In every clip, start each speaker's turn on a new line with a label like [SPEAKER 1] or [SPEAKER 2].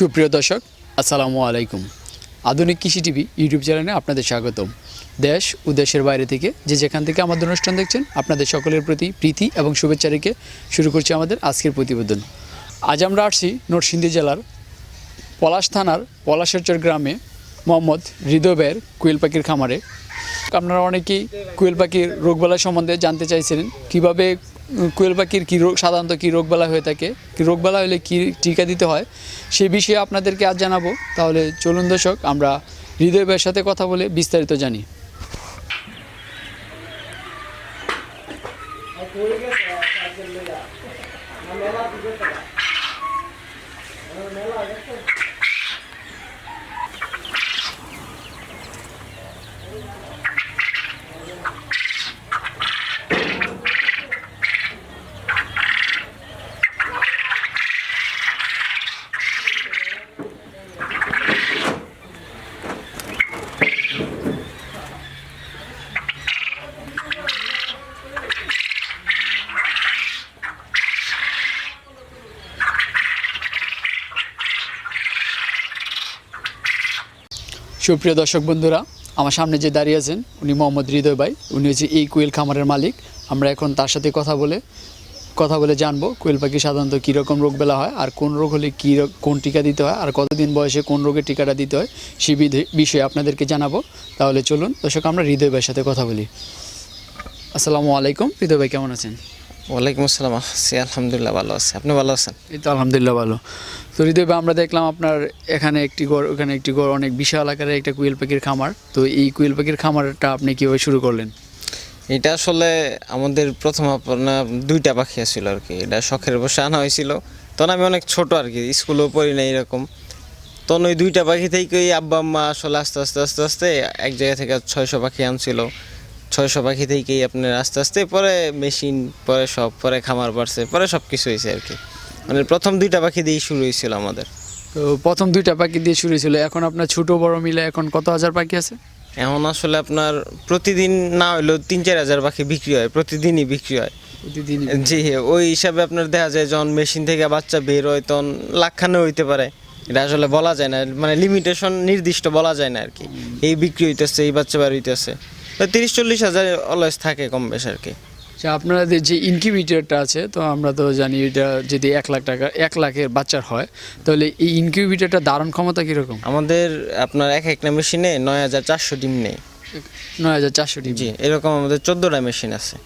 [SPEAKER 1] সুপ্রিয় দর্শক, আসসালামু আলাইকুম। আধুনিক কৃষি টিভি ইউটিউব চ্যানেলে আপনাদের স্বাগতম। দেশ ও দেশের বাইরে থেকে যে যেখান থেকে আমাদের অনুষ্ঠান দেখছেন, আপনাদের সকলের প্রতি প্রীতি এবং শুভেচ্ছা রেখে শুরু করছি আমাদের আজকের প্রতিবেদন। আজ আমরা আসছি নরসিংদী জেলার পলাশ থানার পলাশেরচর গ্রামে মোহাম্মদ হৃদয়ের কুয়েল পাখির খামারে। আপনারা অনেকেই কুয়েল পাখির রোগবালাই সম্বন্ধে জানতে চাইছিলেন, কীভাবে কুয়েল পাখির কী রোগ, সাধারণত কী রোগবালা হয়ে থাকে, কী রোগবালা হলে কী টিকা দিতে হয়, সে বিষয়ে আপনাদেরকে আজ জানাব। তাহলে চলুন দর্শক, আমরা হৃদয় ভাইয়ের সাথে কথা বলে বিস্তারিত জানি। সুপ্রিয় দর্শক বন্ধুরা, আমার সামনে যে দাঁড়িয়ে আছেন, উনি মোহাম্মদ হৃদয় ভাই। উনি হচ্ছে এই কুয়েল খামারের মালিক। আমরা এখন তার সাথে কথা বলে কথা বলে জানব কোয়েল পাখি সাধারণত কীরকম রোগ বেলা হয় আর কোন রোগ হলে কী রোগ- কোন টিকা দিতে হয় আর কতদিন বয়সে কোন রোগের টিকাটা দিতে হয় বিধে- বিষয়ে আপনাদেরকে জানাব। তাহলে চলুন, দর্শক আমরা হৃদয় ভাইয়ের সাথে কথা বলি। আসসালামু আলাইকুম, হৃদয় ভাই কেমন আছেন?
[SPEAKER 2] ওয়ালাইকুম আসসালাম। আছি আলহামদুলিল্লাহ ভালো আছি। আপনি ভালো আছেন?
[SPEAKER 1] এই তো আলহামদুলিল্লাহ ভালো। তো হৃদয় আমরা দেখলাম আপনার এখানে একটি গড় ওখানে একটি গড় অনেক বিশাল আকারের একটা কুয়েল পাখির খামার। তো এই কুয়েল পাখির খামারটা আপনি কীভাবে শুরু করলেন?
[SPEAKER 2] এটা আসলে আমাদের প্রথম আপনার দুইটা পাখি ছিল আর কি। এটা শখের বসে আনা হয়েছিল। তখন আমি অনেক ছোট আর কি স্কুলেও পড়ি না এরকম। তখন ওই দুইটা পাখি থেকেই আব্বা আম্মা আসলে আস্তে আস্তে আস্তে আস্তে এক জায়গা থেকে ছয়শো পাখি আনছিল। ছয়শো পাখি থেকেই আপনার আস্তে আস্তে পরে মেশিন পরে সব পরে খামার বাড়ছে পরে সব কিছু হয়েছে আর কি। মানে প্রথম দুইটা পাখি দিয়েই শুরু হয়েছিল আমাদের।
[SPEAKER 1] তো প্রথম দুইটা পাখি দিয়ে শুরু হয়েছিল এখন আপনার ছোট বড় মিলে এখন কত হাজার পাখি আছে?
[SPEAKER 2] এখন আসলে আপনার প্রতিদিন না হলেও তিন চার হাজার পাখি বিক্রি হয় প্রতিদিনই বিক্রি হয়।
[SPEAKER 1] প্রতিদিন
[SPEAKER 2] জি ওই হিসাবে আপনার দেখা যায় যখন মেশিন থেকে বাচ্চা বের হয় তখন লাখখানে হইতে পারে। এটা আসলে বলা যায় না মানে লিমিটেশন নির্দিষ্ট বলা যায় না আর কি। এই বিক্রি হইতেছে এই বাচ্চা বার হইতেছে। তিরিশ চল্লিশ হাজার অলওয়েজ থাকে কম বেশ আর কি।
[SPEAKER 1] আচ্ছা আপনাদের যে ইনকিউবেটরটা আছে তো আমরা তো জানি এটা যদি এক লাখ টাকা এক লাখের বাচ্চার হয় তাহলে এই ইনকিউবেটরটা ধারণ ক্ষমতা কীরকম?
[SPEAKER 2] আমাদের আপনার এক একটা মেশিনে নয় হাজার চারশো ডিম নেই।
[SPEAKER 1] নয় হাজার চারশো ডিম।
[SPEAKER 2] জি এরকম আমাদের চোদ্দোটা মেশিন আছে।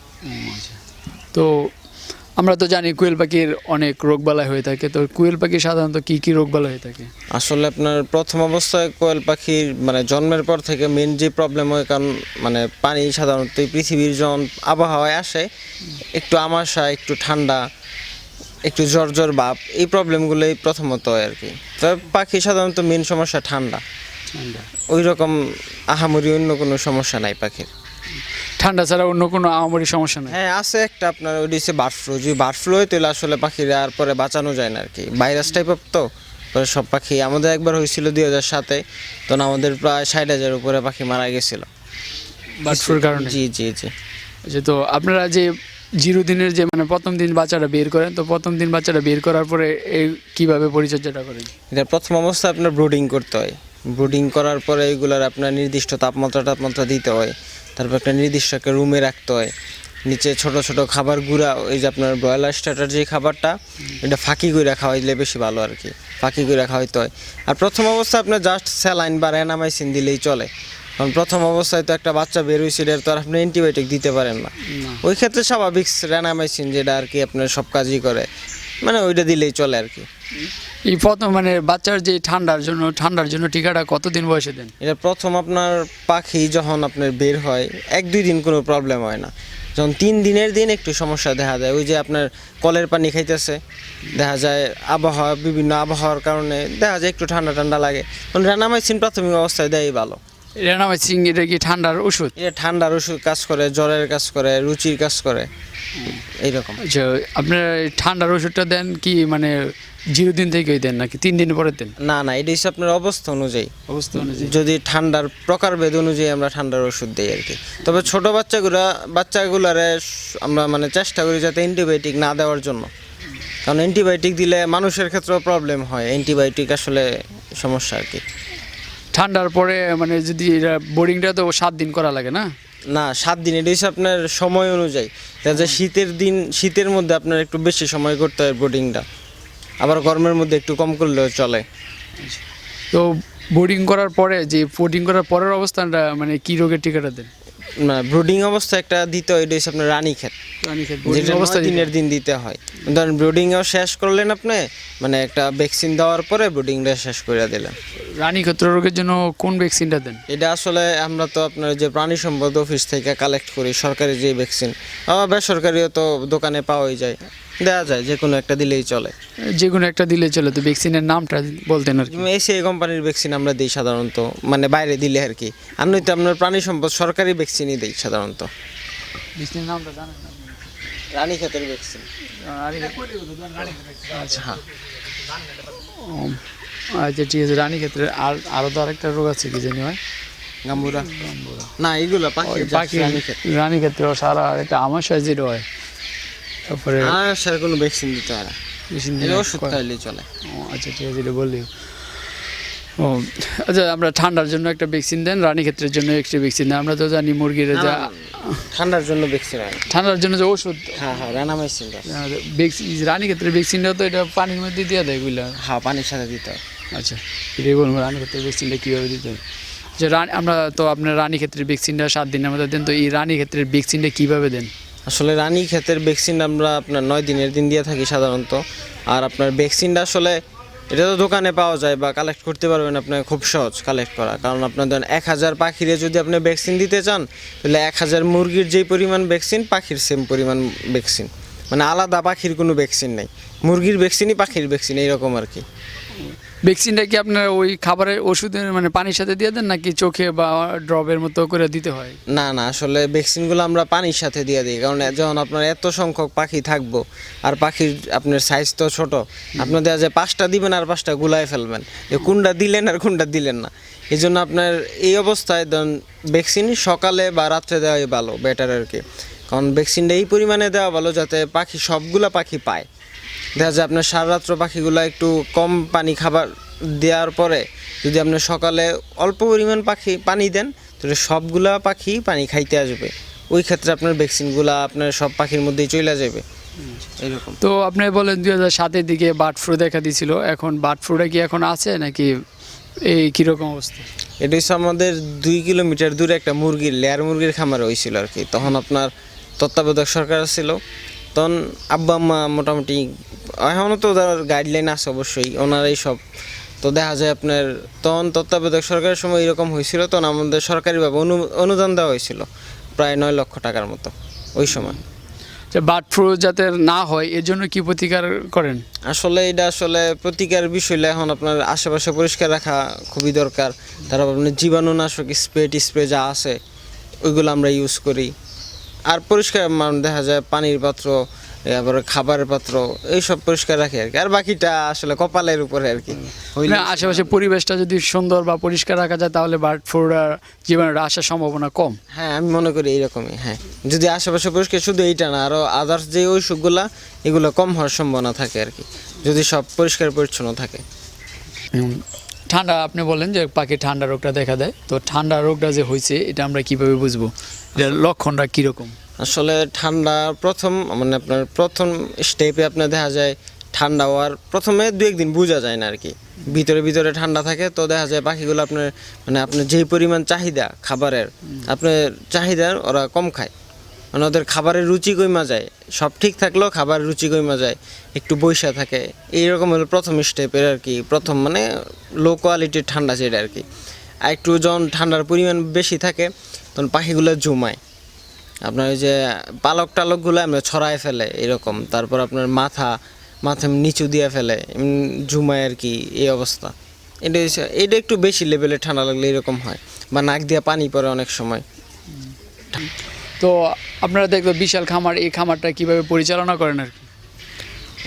[SPEAKER 1] তো আমরা তো জানি কুয়েল পাখির অনেক রোগবালাই হয়ে থাকে তো কুয়েল পাখি সাধারণত কী কী রোগবালাই হয়ে থাকে?
[SPEAKER 2] আসলে আপনার প্রথম অবস্থায় কোয়েল পাখির মানে জন্মের পর থেকে মেন যে প্রবলেম হয় কারণ মানে পানি সাধারণত এই পৃথিবীর যখন আবহাওয়ায় আসে একটু আমাশা একটু ঠান্ডা একটু জ্বর জ্বর ভাব এই প্রবলেমগুলোই প্রথমত হয় আর কি তবে পাখি সাধারণত মেন সমস্যা ঠান্ডা। ওই রকম আহামরি অন্য কোনো সমস্যা নাই পাখির।
[SPEAKER 1] ঠান্ডা ছাড়া অন্য কোনো আহামরি সমস্যা নেই।
[SPEAKER 2] হ্যাঁ আছে একটা আপনার ওই হচ্ছে বার্ড ফ্লু। যদি বার্ড ফ্লু হয় তাহলে আসলে পাখিরা আর পরে বাঁচানো যায় না আর কি ভাইরাস টাইপ অফ তো সব পাখি আমাদের একবার হয়েছিল দুই হাজার সাতে তখন আমাদের প্রায় ষাট হাজার উপরে পাখি মারা গেছিল।
[SPEAKER 1] বার্ড ফ্লুর কারণে?
[SPEAKER 2] জি জি জি।
[SPEAKER 1] আচ্ছা তো আপনারা যে জিরো দিনের যে মানে প্রথম দিন বাচ্চাটা বের করেন তো প্রথম দিন বাচ্চাটা বের করার পরে এই কীভাবে পরিচর্যাটা করেন?
[SPEAKER 2] এটা প্রথম অবস্থায় আপনার ব্রুডিং করতে হয়। ব্রুডিং করার পরে এগুলোর আপনার নির্দিষ্ট তাপমাত্রা তাপমাত্রা দিতে হয়। তারপর একটা নির্দিষ্ট একটা রুমে রাখতে হয়। নিচে ছোট ছোট খাবার গুঁড়া ওই যে আপনার ব্রয়লার স্টার্টার যে খাবারটা এটা ফাঁকি করে খাওয়াইলে বেশি ভালো আর কি। ফাঁকি করে খাওয়াইতে হয়। আর প্রথম অবস্থায় আপনার জাস্ট স্যালাইন বা র্যানামাইসিন দিলেই চলে। কারণ প্রথম অবস্থায় তো একটা বাচ্চা বের হয়েছে এর তো আর আপনি অ্যান্টিবায়োটিক দিতে পারেন না। ওই ক্ষেত্রে স্বাভাবিক র্যানামাইসিন যেটা আর কি আপনার সব কাজই করে মানে ওইটা দিলেই চলে আর কি।
[SPEAKER 1] এই প্রথম মানে বাচ্চার যে ঠান্ডার জন্য ঠান্ডার জন্য টিকাটা কতদিন বয়সে দেন?
[SPEAKER 2] এটা প্রথম আপনার পাখি যখন আপনার বের হয়, এক দুই দিন কোনো প্রবলেম হয় না। যখন তিন দিনের দিন একটু সমস্যা দেখা যায় ওই যে আপনার কলের পানি খাইতেছে, দেখা যায় আবহাওয়া, বিভিন্ন আবহাওয়ার কারণে দেখা যায় একটু ঠান্ডা ঠান্ডা লাগে। তখন রানামাইসিন প্রাথমিক অবস্থায় দেয় ভালো।
[SPEAKER 1] রেনামাইসিং এটা কি ঠান্ডার ওষুধ?
[SPEAKER 2] এটা ঠান্ডার ওষুধ কাজ করে জ্বরের কাজ করে রুচির কাজ করে। এইরকম।
[SPEAKER 1] আচ্ছা আপনার ঠান্ডার ওষুধটা দেন কি মানে জিরো দিন থেকেই দেন নাকি তিন দিন পরে দেন?
[SPEAKER 2] না না এটা হচ্ছে আপনার অবস্থা অনুযায়ী।
[SPEAKER 1] অবস্থা অনুযায়ী।
[SPEAKER 2] যদি ঠান্ডার প্রকারভেদ অনুযায়ী আমরা ঠান্ডার ওষুধ দিই আর কি। তবে ছোট বাচ্চাগুলা বাচ্চাগুলারে আমরা মানে চেষ্টা করি যাতে অ্যান্টিবায়োটিক না দেওয়ার জন্য। কারণ অ্যান্টিবায়োটিক দিলে মানুষের ক্ষেত্রেও প্রবলেম হয় অ্যান্টিবায়োটিক আসলে সমস্যা আর কি।
[SPEAKER 1] ঠান্ডার পরে মানে যদি বোরিংটা তো সাত দিন করা লাগে না?
[SPEAKER 2] না সাত দিন এটা হচ্ছে আপনার সময় অনুযায়ী। যে শীতের দিন শীতের মধ্যে আপনার একটু বেশি সময় করতে হয় বোর্ডিংটা আবার গরমের মধ্যে একটু কম করলেও চলে।
[SPEAKER 1] তো বোর্ডিং করার পরে যে বোর্ডিং করার পরের অবস্থানটা মানে কী রোগের টিকাটা দেন?
[SPEAKER 2] ব্রুডিং অবস্থা একটা দিতে হয় এটা হচ্ছে আপনার রানী ক্ষেত। যেটা
[SPEAKER 1] অবস্থা
[SPEAKER 2] দিনের দিন দিতে হয়। ধরেন ব্রুডিংও শেষ করলেন আপনি মানে একটা ভ্যাকসিন দেওয়ার পরে ব্রুডিংটা শেষ করে দিলেন।
[SPEAKER 1] রানী ক্ষেত্র রোগের জন্য কোন ভ্যাকসিনটা দেন?
[SPEAKER 2] এটা আসলে আমরা তো আপনার যে প্রাণী সম্পদ অফিস থেকে কালেক্ট করি সরকারি যে ভ্যাকসিন আবার বেসরকারিও তো দোকানে পাওয়াই যায়। দেওয়া যায় যে কোনো একটা দিলেই চলে।
[SPEAKER 1] যে কোনো একটা দিলে চলে তো ভ্যাকসিনের নামটা বলতেন আর কি।
[SPEAKER 2] এসিআই কোম্পানির ভ্যাকসিন আমরা দিই সাধারণত মানে বাইরে দিলে আর কি। আর নয়তো আপনার প্রাণী সম্পদ সরকারি ভ্যাকসিনই দিই সাধারণত।
[SPEAKER 1] ভ্যাকসিনের নামটা জানেন না?
[SPEAKER 2] রানী ক্ষেতের ভ্যাকসিন
[SPEAKER 1] আচ্ছা হ্যাঁ। আচ্ছা ঠিক আছে রানী ক্ষেত্রে আর আরও তো আরেকটা রোগ আছে কি জানি হয়?
[SPEAKER 2] গাম্বুরা। না এগুলো পাখি
[SPEAKER 1] পাখি
[SPEAKER 2] রানী
[SPEAKER 1] ক্ষেত্রে সারা একটা আমার সাইজের হয়। তারপরে
[SPEAKER 2] আর স্যার কোনো ভ্যাকসিন দিতে না।
[SPEAKER 1] মেশিন
[SPEAKER 2] এটা
[SPEAKER 1] দিয়ে
[SPEAKER 2] ওষুধ খাইলেই চলে।
[SPEAKER 1] ও আচ্ছা ঠিক আছে এটা বললি ও আচ্ছা আমরা ঠান্ডার জন্য একটা ভ্যাকসিন দেন রানী ক্ষেত্রের জন্য একটা ভ্যাকসিন দেন। আমরা তো জানি মুরগির যা
[SPEAKER 2] ঠান্ডার জন্য ভ্যাকসিন হয়
[SPEAKER 1] ঠান্ডার জন্য যে ওষুধ।
[SPEAKER 2] হ্যাঁ হ্যাঁ রানামাইসিন
[SPEAKER 1] ভ্যাকসিন রানী ক্ষেত্রের ভ্যাকসিনটা তো এটা পানির মধ্যে দিয়ে দেয় এগুলা।
[SPEAKER 2] হ্যাঁ পানির সাথে দিতে হয়।
[SPEAKER 1] আচ্ছা এটাই বলব রানী ক্ষেত্রের ভ্যাকসিনটা কীভাবে দিতে হয়? যে রানী আমরা তো আপনার রানী ক্ষেত্রের ভ্যাকসিনটা সাত দিনের মধ্যে দেন তো এই রানী ক্ষেত্রের ভ্যাকসিনটা কীভাবে দেন?
[SPEAKER 2] আসলে রানী ক্ষেতের ভ্যাকসিনটা আমরা আপনার নয় দিনের দিন দিয়ে থাকি সাধারণত। আর আপনার ভ্যাকসিনটা আসলে এটা তো দোকানে পাওয়া যায় বা কালেক্ট করতে পারবেন আপনি, খুব সহজ কালেক্ট করা। কারণ আপনার ধরেন এক হাজার পাখিরে যদি আপনি ভ্যাকসিন দিতে চান, তাহলে এক হাজার মুরগির যেই পরিমাণ ভ্যাকসিন পাখির সেম পরিমাণ ভ্যাকসিন মানে আলাদা পাখির কোনো ভ্যাকসিন নেই। মুরগির ভ্যাকসিনই পাখির ভ্যাকসিন এইরকম আর কি।
[SPEAKER 1] ভ্যাকসিনটা কি আপনার ওই খাবারের ওষুধের মানে পানির সাথে দিয়ে দেন নাকি চোখে বা ড্রপের মতো করে দিতে হয়?
[SPEAKER 2] না না, আসলে ভ্যাকসিনগুলো আমরা পানির সাথে দিয়ে দিই। কারণ যখন আপনার এত সংখ্যক পাখি থাকব, আর পাখির আপনার সাইজ তো ছোট আপনার দেখা যায় পাঁচটা দিবেন আর পাঁচটা গুলায় ফেলবেন। যে কোনটা দিলেন আর কোনটা দিলেন না। এই জন্য আপনার এই অবস্থায় ধরুন ভ্যাকসিন সকালে বা রাত্রে দেওয়াই ভালো বেটার আর কি। কারণ ভ্যাকসিনটা এই পরিমাণে দেওয়া ভালো যাতে পাখি, সবগুলা পাখি পায়। দেখা যায় আপনার সারা রাত্র পাখিগুলো একটু কম পানি খাবার দেওয়ার পরে যদি আপনি সকালে অল্প পরিমাণ পাখি পানি দেন তাহলে সবগুলা পাখি পানি খাইতে আসবে। ওই ক্ষেত্রে আপনার ভ্যাকসিনগুলা আপনার সব পাখির মধ্যেই চলে যাবে এরকম।
[SPEAKER 1] তো আপনি বলেন দুই হাজার সাতের দিকে বার্ড ফ্লু দেখা দিয়েছিল এখন বার্ড ফ্লুটা কি এখন আছে নাকি এই কীরকম অবস্থা?
[SPEAKER 2] এটা হচ্ছে আমাদের দুই কিলোমিটার দূরে একটা মুরগির লেয়ার মুরগির খামার হয়েছিল আর কি। তখন আপনার তত্ত্বাবধায়ক সরকার ছিল। তখন আব্বা আম্মা মোটামুটি এখনও তো ওদের গাইডলাইন আছে অবশ্যই ওনারাই সব। তো দেখা যায় আপনার তখন তত্ত্বাবধায়ক সরকারের সময় এরকম হয়েছিল তখন আমাদের সরকারিভাবে অনু অনুদান দেওয়া হয়েছিল প্রায় নয় লক্ষ টাকার মতো ওই সময়।
[SPEAKER 1] যে বার্ড ফ্লু যাতে না হয় এর জন্য কি প্রতিকার করেন?
[SPEAKER 2] আসলে এটা আসলে প্রতিকার বিষয়লে এখন আপনার আশেপাশে পরিষ্কার রাখা খুবই দরকার। তারপর আপনার জীবাণুনাশক স্প্রে টিস্প্রে যা আছে ওইগুলো আমরা ইউজ করি। আর পরিষ্কার মান দেখা যায় পানির পাত্র তারপরে খাবারের পাত্র এইসব পরিষ্কার রাখে আর কি। আর বাকিটা আসলে কপালের উপরে আর কি।
[SPEAKER 1] আশেপাশে পরিবেশটা যদি সুন্দর বা পরিষ্কার রাখা যায় তাহলে বার্ড ফ্লুর জীবাণুটা আসার সম্ভাবনা কম।
[SPEAKER 2] হ্যাঁ আমি মনে করি এইরকমই হ্যাঁ। যদি আশেপাশে পরিষ্কার শুধু এইটা না আরও আদার্স যে অসুখগুলা এগুলো কম হওয়ার সম্ভাবনা থাকে আর কি। যদি সব পরিষ্কার পরিচ্ছন্ন থাকে।
[SPEAKER 1] ঠান্ডা আপনি বলেন যে পাখি ঠান্ডা রোগটা দেখা দেয়। তো ঠান্ডা রোগটা যে হয়েছে এটা আমরা কীভাবে বুঝব? লক্ষণটা কীরকম?
[SPEAKER 2] আসলে ঠান্ডা প্রথম মানে আপনার প্রথম স্টেপে আপনার দেখা যায় ঠান্ডা হওয়ার প্রথমে দু একদিন বোঝা যায় না আর কি ভিতরে ভিতরে ঠান্ডা থাকে তো দেখা যায় পাখিগুলো আপনার মানে আপনার যেই পরিমাণ চাহিদা খাবারের, আপনার চাহিদা ওরা কম খায়। মানে ওদের খাবারের রুচি কইমা যায়। সব ঠিক থাকলেও খাবারের রুচি কইমা যায়, একটু বৈশা থাকে। এইরকম হলো প্রথম স্টেপের আর কি প্রথম মানে লো কোয়ালিটির ঠান্ডা যেটা আর কি আর একটু যখন ঠান্ডার পরিমাণ বেশি থাকে তখন পাখিগুলো জমায় আপনার ওই যে পালক টালকগুলো আমরা ছড়ায় ফেলে এরকম। তারপর আপনার মাথা মাথা নিচু দিয়ে ফেলে এমনি ঝুমায় আর কি এই অবস্থা। এটা এটা একটু বেশি লেভেলে ঠান্ডা লাগলে এরকম হয় বা নাক দিয়ে পানি পড়ে অনেক সময়।
[SPEAKER 1] তো আপনারা দেখবে বিশাল খামার এই খামারটা কীভাবে পরিচালনা করেন আর কি?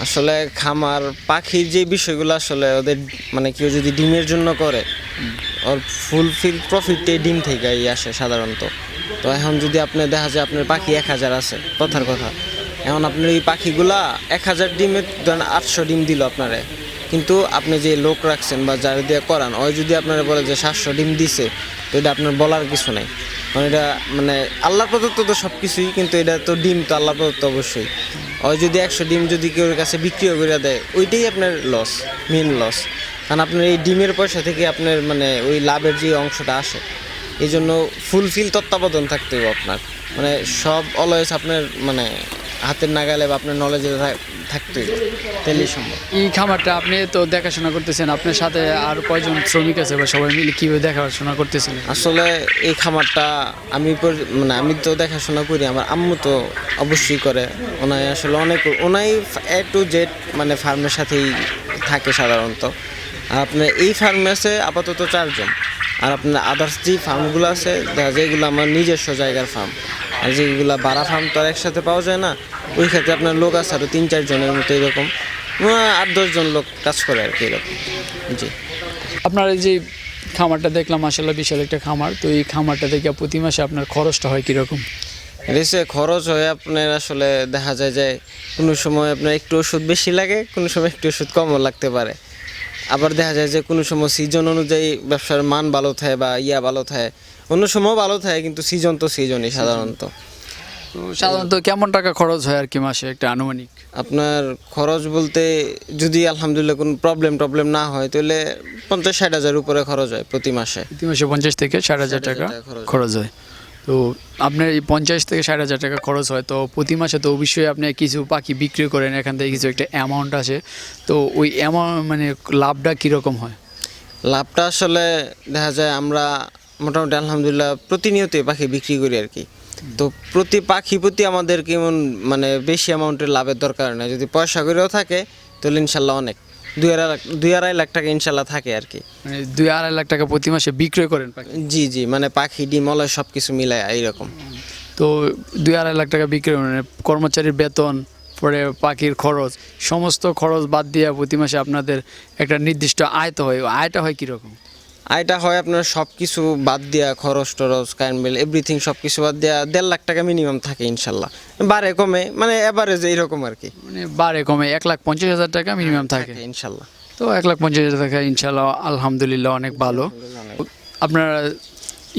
[SPEAKER 2] আসলে খামার পাখির যে বিষয়গুলো আসলে ওদের মানে কেউ যদি ডিমের জন্য করে ওর ফুলফিল প্রফিটটাই ডিম থেকেই আসে সাধারণত। তো এখন যদি আপনি দেখা যায় আপনার পাখি এক হাজার আছে, কথার কথা। এখন আপনার এই পাখিগুলা এক হাজার ডিমে ধরেন আটশো ডিম দিল আপনারে। কিন্তু আপনি যে লোক রাখছেন বা যারা দিয়ে করান, ওই যদি আপনারা বলে যে সাতশো ডিম দিছে, তো এটা আপনার বলার কিছু নাই। কারণ এটা মানে আল্লাহ প্রদত্ত তো সব কিছুই কিন্তু এটা তো ডিম তো আল্লাহ প্রদত্ত অবশ্যই। ওই যদি একশো ডিম যদি কেউ কাছে বিক্রিও করে দেয়, ওইটাই আপনার লস মেন লস কারণ আপনার এই ডিমের পয়সা থেকে আপনার মানে ওই লাভের যে অংশটা আসে এই জন্য ফুলফিল তত্ত্বাবধান থাকতে হবে আপনার। মানে সব অলওয়েজ আপনার মানে হাতের নাগালে বা আপনার নলেজে থাকতে হবে তাহলেই সম্ভব।
[SPEAKER 1] এই খামারটা আপনি তো দেখাশোনা করতেছেন আপনার সাথে আর কয়জন শ্রমিক আছে বা সবাই মিলে কীভাবে দেখাশোনা করতেছেন
[SPEAKER 2] আসলে এই খামারটা আমি মানে আমি তো দেখাশোনা করি আমার আম্মু তো অবশ্যই করে। ওনাই আসলে অনেক ওনাই এ টু জেড মানে ফার্মের সাথেই থাকে সাধারণত। আপনার এই ফার্মে আছে আপাতত চারজন। আর আপনার আদার্স যে ফার্মগুলো আছে দেখা এগুলো আমার নিজস্ব জায়গার ফার্ম আর যেগুলো বাড়া ফার্ম তো আর একসাথে পাওয়া যায় না ওই ক্ষেত্রে আপনার লোক আছে আরও তিন চারজনের মতো এরকম। আট দশজন লোক কাজ করে আর কি এরকম। জি।
[SPEAKER 1] আপনার এই যে খামারটা দেখলাম মাসাল্লাহ বিশাল একটা খামার। তো এই খামারটা থেকে প্রতি মাসে আপনার খরচটা হয় কীরকম?
[SPEAKER 2] রেসে খরচ হয়ে আপনার আসলে দেখা যায় যে কোনো সময় আপনার একটু ওষুধ বেশি লাগে কোনো সময় একটু ওষুধ কমও লাগতে পারে। আবার দেখা যায় যে কোনো সময় সিজন অনুযায়ী ব্যবসার মান ভালো থাকে বা ইয়া ভালো থাকে অন্য সময় ভালো থাকে কিন্তু সিজন তো সিজনই সাধারণত।
[SPEAKER 1] সাধারণত কেমন টাকা খরচ হয় আর কি মাসে একটা আনুমানিক?
[SPEAKER 2] আপনার খরচ বলতে যদি আলহামদুলিল্লাহ কোনো প্রবলেম টবলেম না হয় তাহলে পঞ্চাশ ষাট হাজার উপরে খরচ হয় প্রতি মাসে।
[SPEAKER 1] প্রতি মাসে পঞ্চাশ থেকে ষাট হাজার টাকা
[SPEAKER 2] টাকা খরচ হয়।
[SPEAKER 1] তো আপনার এই পঞ্চাশ থেকে ষাট হাজার টাকা খরচ হয়, তো প্রতি মাসে তো অবশ্যই আপনি কিছু পাখি বিক্রি করেন, এখান থেকে কিছু একটা অ্যামাউন্ট আসে। তো ওই অ্যামাউন্ট মানে লাভটা কীরকম হয়?
[SPEAKER 2] লাভটা আসলে দেখা যায় আমরা মোটামুটি আলহামদুলিল্লাহ প্রতিনিয়তই পাখি বিক্রি করি আর কি। তো প্রতি পাখি প্রতি আমাদের কেমন মানে বেশি অ্যামাউন্টের লাভের দরকার নেই যদি পয়সা করেও থাকে, তাহলে ইনশাল্লাহ অনেক। দুই আড়াই লাখ দুই আড়াই লাখ টাকা ইনশাল্লাহ থাকে আর কি।
[SPEAKER 1] মানে দুই আড়াই লাখ টাকা প্রতি মাসে বিক্রয় করেন পাখি?
[SPEAKER 2] জি জি মানে পাখি ডিম অলয় সব কিছু মিলায় এইরকম।
[SPEAKER 1] তো দুই আড়াই লাখ টাকা বিক্রয় মানে কর্মচারীর বেতন পরে পাখির খরচ সমস্ত খরচ বাদ দিয়ে প্রতি মাসে আপনাদের একটা নির্দিষ্ট আয় তো হয়। আয়টা হয় কীরকম?
[SPEAKER 2] আয়টা হয় আপনার সব কিছু বাদ দেওয়া খরচ টরচ কারেন্ট বিল এভরিথিং সব কিছু বাদ দেওয়া দেড় লাখ টাকা মিনিমাম থাকে ইনশাল্লাহ। বারে কমে মানে এভারেজ এইরকম আর কি।
[SPEAKER 1] মানে বারে কমে এক লাখ পঞ্চাশ হাজার টাকা মিনিমাম থাকে।
[SPEAKER 2] থাকে ইনশাল্লাহ।
[SPEAKER 1] তো এক লাখ পঞ্চাশ হাজার টাকা ইনশাল্লাহ আলহামদুলিল্লাহ অনেক ভালো। আপনার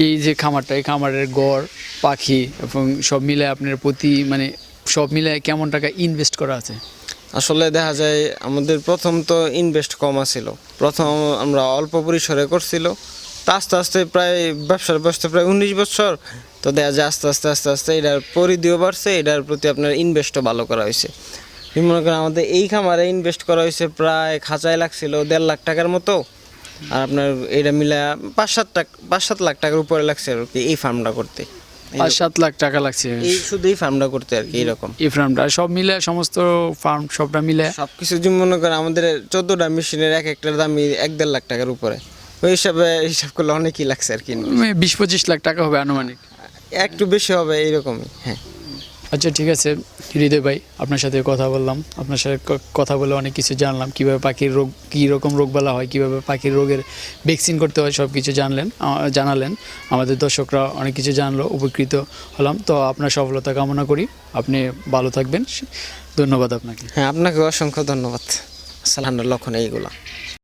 [SPEAKER 1] এই যে খামারটা এই খামারের গড় পাখি এবং সব মিলে আপনার প্রতি মানে সব মিলে কেমন টাকা ইনভেস্ট করা আছে?
[SPEAKER 2] আসলে দেখা যায় আমাদের প্রথম তো ইনভেস্ট কম ছিল প্রথম আমরা অল্প পরিসরে করছিল। তা আস্তে আস্তে প্রায় ব্যবসার বয়সটা প্রায় উনিশ বছর। তো দেখা যায় আস্তে আস্তে আস্তে আস্তে এটার পরিধিও বাড়ছে, এটার প্রতি আপনার ইনভেস্টও ভালো করা হয়েছে। মনে করেন আমাদের এই খামারে ইনভেস্ট করা হয়েছে প্রায় খাঁচায় লাগছিল দেড় লাখ টাকার মতো। আর আপনার এটা মিলে পাঁচ সাত টাকা, পাঁচ সাত লাখ টাকার উপরে লাগছে আর কি এই ফার্মটা করতে।
[SPEAKER 1] পাঁচ সাত লাখ টাকা লাগছে।
[SPEAKER 2] এই শুধু এই ফার্মটা করতে আর কি এরকম
[SPEAKER 1] এই ফার্মটা সব মিলে সমস্ত ফার্ম সবটা মিলে।
[SPEAKER 2] সব কিছু যদি মনে করেন আমাদের চোদ্দটা মেশিনের এক একটার দাম এক দেড় লাখ টাকার উপরে। ওই হিসাবে হিসাব করলে অনেকই লাগছে আর কি।
[SPEAKER 1] বিশ পঁচিশ লাখ টাকা হবে আনুমানিক।
[SPEAKER 2] একটু বেশি হবে এইরকমই হ্যাঁ।
[SPEAKER 1] আচ্ছা ঠিক আছে। হৃদয় ভাই, আপনার সাথে কথা বললাম। আপনার সাথে কথা বলে অনেক কিছু জানলাম। কীভাবে পাখির রোগ, কী রকম রোগবালা হয়, কীভাবে পাখির রোগের ভ্যাকসিন করতে হয়, সব কিছু জানলেন জানালেন। আমাদের দর্শকরা অনেক কিছু জানলো, উপকৃত হলাম। তো আপনার সফলতা কামনা করি। আপনি ভালো থাকবেন। ধন্যবাদ আপনাকে।
[SPEAKER 2] হ্যাঁ আপনাকে অসংখ্য ধন্যবাদ। সালান্ডার লক্ষণ এইগুলা।